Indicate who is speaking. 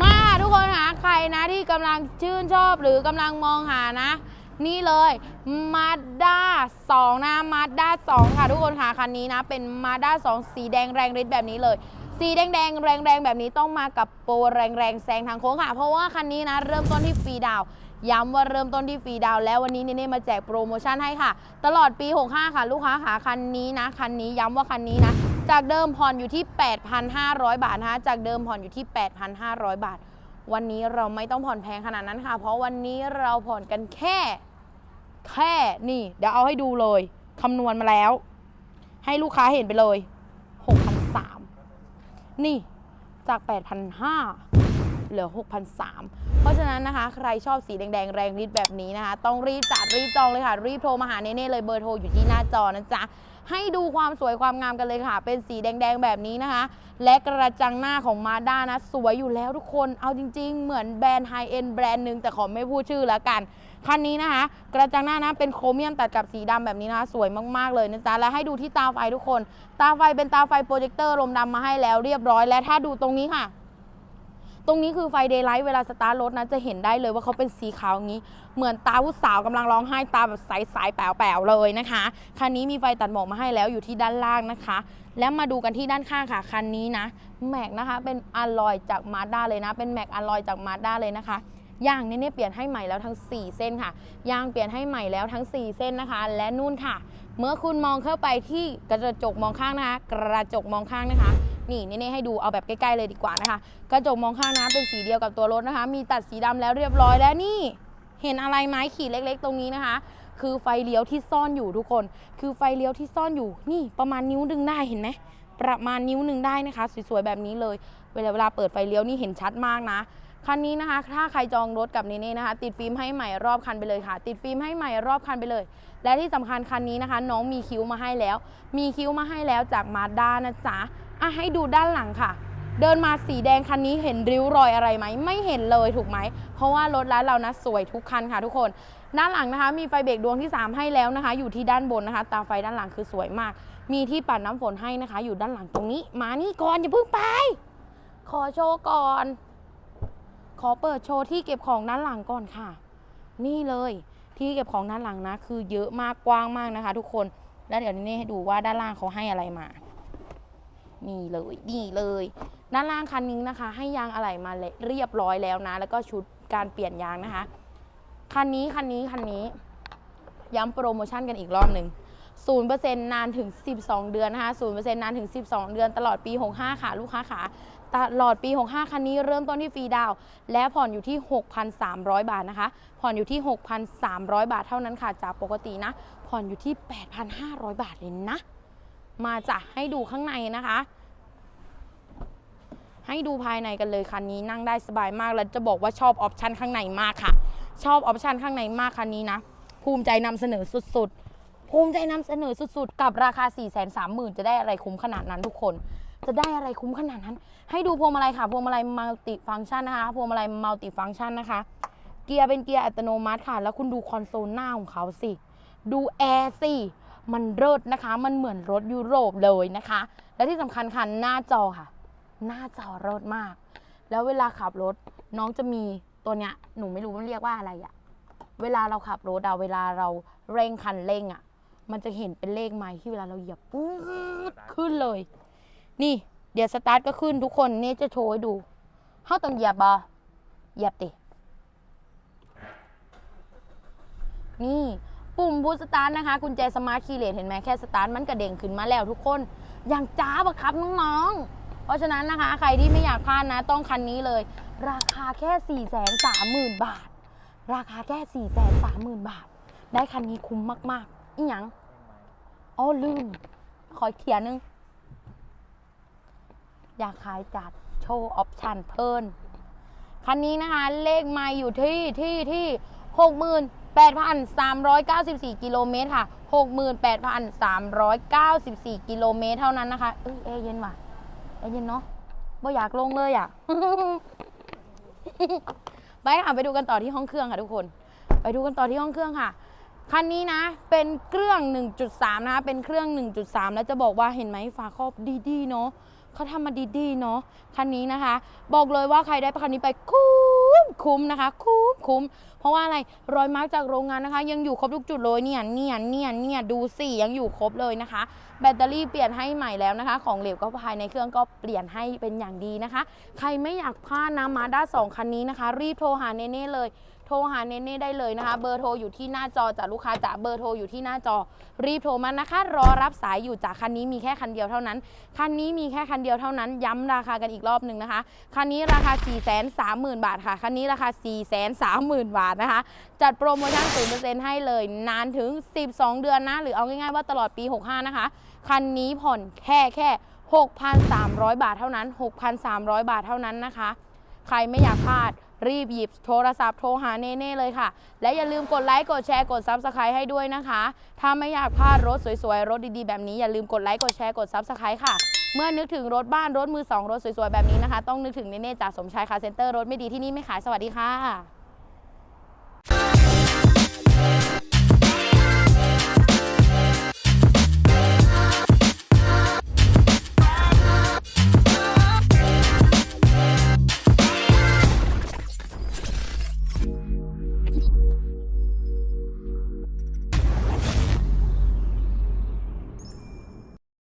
Speaker 1: มาทุกคนหาใครนะที่กำลังชื่นชอบหรือกำลังมองหานะ นี่เลยมาด้า2นะมาด้า2ค่ะ ทุกคนค่ะคันนี้นะ เป็นมาด้า2สีแดงแรงฤทธิ์แบบนี้เลย สีแดงแดงแรงแรงแบบนี้ต้องมากับโปรแรงแรงแซงทางโค้งค่ะ เพราะว่าคันนี้นะ เริ่มต้นที่ฟรีดาวย้ำว่าเริ่มต้นที่ฟรีดาวแล้ววันนี้เน่มาแจกโปรโมชั่นให้ค่ะ ตลอดปี 65 ค่ะ ลูกค้าค่ะคันนี้นะ คันนี้ย้ำว่าคันนี้นะ จากเดิมผ่อนอยู่ที่ 8,500 บาทนะคะจากเดิมผ่อนอยู่ที่ 8,500 บาท วันนี้เราไม่ต้องผ่อนแพงขนาดนั้นค่ะ เพราะวันนี้เราผ่อนกันแค่ แค่นี่ เดี๋ยวเอาให้ดูเลยคำนวณมาแล้ว ให้ลูกค้าเห็นไปเลย 6,300 นี่จาก 8,500 เหลือ 6,300 เพราะฉะนั้นนะคะ ใครชอบสีแดงๆ แรงฤทธิ์แบบนี้นะคะ ต้องรีบจัดรีบจองเลยค่ะ รีบโทรมาหาเน่ๆเลยเบอร์โทรอยู่ที่หน้าจอนะจ๊ะ ให้ดูความสวยความงามกันเลยค่ะ เป็นสีแดงๆแบบนี้นะคะ และกระจังหน้าของมาด้านะ สวยอยู่แล้วทุกคน เอาจริง ๆ เหมือนแบรนด์ไฮเอ็นแบรนด์หนึ่งแต่ขอไม่พูดชื่อแล้วกัน คันนี้นะคะ กระจังหน้านะเป็นโครเมียมตัดกับสีดำแบบนี้นะคะสวยมากๆเลยนะจ๊ะและให้ดูที่ตาไฟทุกคน ตาไฟเป็นตาไฟโปรเจคเตอร์ลมดำมาให้แล้วเรียบร้อย และถ้าดูตรงนี้ค่ะ ตรงนี้คือไฟเดย์ไลท์เวลาสตาร์ทรถนะจะเห็นได้เลยว่าเขาเป็นสีขาวอย่างนี้ เหมือนตาผู้สาวกำลังร้องไห้ตาแบบใสๆแป๋วๆเลยนะคะคันนี้มีไฟตัดหมอกมาให้แล้วอยู่ที่ด้านล่างนะคะ แล้วมาดูกันที่ด้านข้างค่ะคันนี้นะแม็กนะคะเป็นอะลอยจากมาด้าเลยนะ เป็นแม็กอะลอยจากมาด้าเลยนะคะยางเนี่ยเนี่ยเปลี่ยนให้ใหม่แล้วทั้ง 4 เส้นค่ะ ยางเปลี่ยนให้ใหม่แล้วทั้ง 4 เส้นนะคะ และนู่นค่ะ เมื่อคุณมองเข้าไปที่กระจกมองข้างนะคะ กระจกมองข้างนะคะ นี่เน่ให้ดูเอาแบบใกล้ๆเลยดีกว่านะคะ กระจกมองข้างนะเป็นสีเดียวกับตัวรถนะคะ มีตัดสีดำแล้วเรียบร้อยแล้วนี่ เห็นอะไรไหมขีดเล็ก ๆ ตรงนี้นะคะ คือไฟเลี้ยวที่ซ่อนอยู่ทุกคน คือไฟเลี้ยวที่ซ่อนอยู่ นี่ประมาณนิ้วหนึ่งได้เห็นไหมประมาณนิ้วหนึ่งได้นะคะ สวยๆแบบนี้เลย เวลาเวลาเปิดไฟเลี้ยวนี่เห็นชัดมากนะคันนี้นะคะ ถ้าใครจองรถกับเนเน่นะคะ ติดฟิล์มให้ใหม่รอบคันไปเลยค่ะ ติดฟิล์มให้ใหม่รอบคันไปเลย และที่สำคัญคันนี้นะคะ น้องมีคิ้วมาให้แล้ว มีคิ้วมาให้แล้วจากมาด้านะจ๊ะ อะให้ดูด้านหลังค่ะ เดินมาสีแดงคันนี้เห็นริ้วรอยอะไรไหม ไม่เห็นเลยถูกไหม เพราะว่ารถร้านเรานะสวยทุกคันค่ะทุกคนด้านหลังนะคะ มีไฟเบรกดวงที่ 3 ให้แล้วนะคะ อยู่ที่ด้านบนนะคะ ตาไฟด้านหลังคือสวยมาก มีที่ปัดน้ำฝนให้นะคะ อยู่ด้านหลังตรงนี้ มานี่ก่อนอย่าเพิ่งไป ขอโชว์ก่อน ขอเปิดโชว์ที่เก็บของด้านหลังก่อนค่ะ นี่เลยที่เก็บของด้านหลังนะ คือเยอะมากกว้างมากนะคะ ทุกคน แล้วเดี๋ยวนี้ให้ดูว่าด้านล่างเขาให้อะไรมา นี่เลยนี่เลย ด้านล่างคันนี้นะคะ ให้ยางอะไหล่มาเรียบร้อยแล้วนะ แล้วก็ชุดการเปลี่ยนยางนะคะ คันนี้คันนี้คันนี้ ย้ำโปรโมชั่นกันอีกรอบหนึ่ง0%นานถึง 12 เดือนนะคะ0%นานถึง 12 เดือนตลอดปี 65 ค่ะ ลูกค้าค่ะตลอดปี 65 คันนี้เริ่มต้นที่ฟรีดาว และผ่อนอยู่ที่ 6,300 บาทนะคะ ผ่อนอยู่ที่ 6,300 บาทเท่านั้นค่ะ จากปกตินะ ผ่อนอยู่ที่ 8,500 บาทเลยนะ มาจ้ะให้ดูข้างในนะคะ ให้ดูภายในกันเลยคันนี้นั่งได้สบายมากแล้วจะบอกว่าชอบออปชันข้างในมากค่ะ ชอบออปชันข้างในมากคันนี้นะ ภูมิใจนำเสนอสุดๆ ภูมิใจนำเสนอสุดๆ กับราคา 4 3 0 0 0 0 จะได้อะไรคุ้มขนาดนั้นทุกคน จะได้อะไรคุ้มขนาดนั้น ให้ดูพวงมาลัยค่ะพวงมาลัยมัลติฟังก์ชันนะคะพวงมาลัยมัลติฟังก์ชันนะคะ เกียร์เป็นเกียร์อัตโนมัติค่ะ แล้วคุณดูคอนโซลหน้าของเขาสิ ดูแอร์สิ มันเลิศนะคะ มันเหมือนรถยุโรปเลยนะคะ และที่สำคัญค่ะหน้าจอค่ะ หน้าจอเลิศมาก แล้วเวลาขับรถน้องจะมีตัวเนี้ยหนูไม่รู้มันเรียกว่าอะไรอะเวลาเราขับรถอะเวลาเราเร่งคันเร่งอะมันจะเห็นเป็นเลขไม้ที่เวลาเราเหยียบปุ๊ดขึ้นเลย นี่เดี๋ยวสตาร์ทก็ขึ้นทุกคนนี่จะโชว์ให้ดูเฮ้าต้องเหยียบบ่เหยียบตินี่ ปุ่มบูสตาร์ทนะคะกุญแจสมาร์ทคีย์เลสเห็นไหมแค่สตาร์ทมันกระเด้งขึ้นมาแล้วทุกคนอย่างจ้าบะครับน้องๆ เพราะฉะนั้นนะคะ ใครที่ไม่อยากพลาดนะต้องคันนี้เลย ราคาแค่4 3 0 0 0 0บาท ราคาแค่4 3 0 0 0 0บาท ได้คันนี้คุ้มมากๆอีหยังอ๋อลืม ขออีกเทียนึง อยากขายจัดโชว์ออปชั่นเพิ่นคันนี้นะคะ เลขไมาอยู่ที่ที่ที่68,394กิ โลเมตรค่ะ 68,394 กิโลเมตรเท่านั้นนะคะเอ้ยแอร์เย็นว่ะแอร์เย็นเนาะไม่อยากลงเลยอะ ไปค่ะไปดูกันต่อที่ห้องเครื่องค่ะทุกคน ไปดูกันต่อที่ห้องเครื่องค่ะ คันนี้นะ เป็นเครื่อง 1.3 นะคะ เป็นเครื่อง 1.3 แล้วจะบอกว่าเห็นไหมฝาครอบดีๆเนาะเขาทำมาดีๆเนาะ คันนี้นะคะ บอกเลยว่าใครได้คันนี้ไปคุ้ มคุ้มนะคะ คุ้มคุ้มเพราะว่าอะไรรอยมาร์กจากโรงงานนะคะ ยังอยู่ครบทุกจุดเลยเนี่ยเนี่ยเนี่ยเนี่ยดูสิยังอยู่ครบเลยนะคะ แบตเตอรี่เปลี่ยนให้ใหม่แล้วนะคะ ของเหลวก็ภายในเครื่องก็เปลี่ยนให้เป็นอย่างดีนะคะ ใครไม่อยากพลาดนะมาด้าสองคันนี้นะคะ รีบโทรหาเน่ๆเลย ทรหาเนเน่ได้เลยนะคะ เบอร์โทรอยู่ที่หน้าจอจากลูกค้าจากเบอร์โทรอยู่ที่หน้าจอ รีบโทรมานะคะ รอรับสายอยู่จากคันนี้มีแค่คันเดียวเท่านั้น คันนี้มีแค่คันเดียวเท่านั้น ย้ำราคากันอีกรอบหนึ่งนะคะ คันนี้ราคา 4 3 0 0 0 0 บาทค่ะ คันนี้ราคา 4 3 0 0 0 0 บาทนะคะ จัดโปรโมชั่น 0%ให้เลย นานถึง 12 เดือนนะ หรือเอาง่ายๆว่าตลอดปี 65 นะคะ คันนี้ผ่อนแค่แค่ 6,300 บาทเท่านั้น 6,300 บาทเท่านั้นนะคะ ใครไม่อยากพลาด รีบหยิบโทรศัพท์โทรหาเน่ๆเลยค่ะ และอย่าลืมกดไลค์กดแชร์กด Subscribe ให้ด้วยนะคะ ถ้าไม่อยากพลาดรถสวยๆ รถดีๆ แบบนี้อย่าลืมกดไลค์กดแชร์กด Subscribe ค่ะ เมื่อนึกถึงรถบ้านรถมือสองรถสวยๆ แบบนี้นะคะ ต้องนึกถึงเน่ๆจากสมชายคาเซ็นเตอร์รถไม่ดีที่นี่ไม่ขายสวัสดีค่ะ